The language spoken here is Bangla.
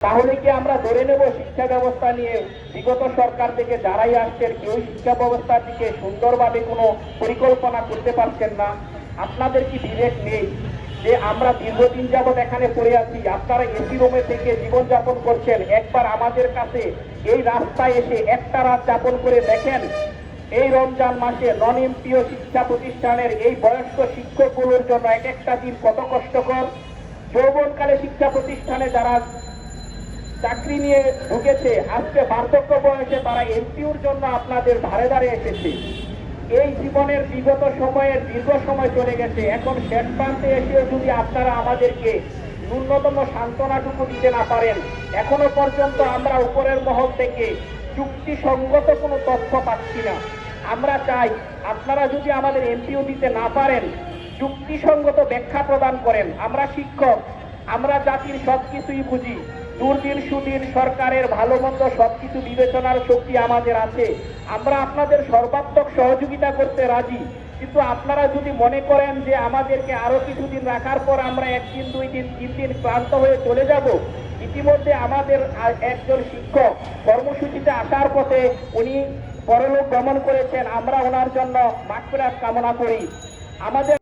তাহলে কি আমরা ধরে নেব শিক্ষা ব্যবস্থা নিয়ে? বিগত সরকার থেকে যারাই আসছেন, কেউ শিক্ষা ব্যবস্থার দিকে সুন্দরভাবে কোনো পরিকল্পনা করতে পারছেন না। আপনাদের কি বিবেক নেই যে আমরা দীর্ঘদিন যাবৎ এখানে পড়ে আছি? আপনারা এসি রুমে থেকে জীবনযাপন করছেন। একবার আমাদের কাছে এই রাস্তায় এসে একটা রাত যাপন করে দেখেন। এই রমজান মাসে নন এমপিও শিক্ষা প্রতিষ্ঠানের এই বয়স্ক শিক্ষকগুলোর জন্য এক একটা দিন কত কষ্টকর। যৌবনকালে শিক্ষা প্রতিষ্ঠানে যারা চাকরি নিয়ে ঢুকেছে আজকে বার্ধক্য বয়সে তারা এমপিউর জন্য আপনাদের ধারে ধারে এসেছে। এই জীবনের বিগত সময়ের দীর্ঘ সময় চলে গেছে। এখন শেষ প্রান্তে এসেও যদি আপনারা আমাদেরকে ন্যূনতম সান্ত্বনাটুকু দিতে না পারেন, এখনও পর্যন্ত আমরা উপরের মহল থেকে চুক্তিসঙ্গত কোনো তথ্য পাচ্ছি না। আমরা চাই আপনারা যদি আমাদের এমপিও দিতে না পারেন যুক্তিসঙ্গত ব্যাখ্যা প্রদান করেন। আমরা শিক্ষক, আমরা জাতির সব কিছুই বুঝি। দুর্দিন সুদিন সরকারের ভালো মন্দ সবকিছু বিবেচনার শক্তি আমাদের আছে। আমরা আপনাদের সর্বাত্মক সহযোগিতা করতে রাজি। কিন্তু আপনারা যদি মনে করেন যে আমাদেরকে আরও কিছুদিন রাখার পর আমরা একদিন, দুই দিন, তিন দিন ক্লান্ত হয়ে চলে যাব, ইতিমধ্যে আমাদের একজন শিক্ষক কর্মসূচিতে আসার পথে উনি পরলোক গমন করেছেন। আমরা ওনার জন্য মাকফিরাত কামনা করি। আমাদের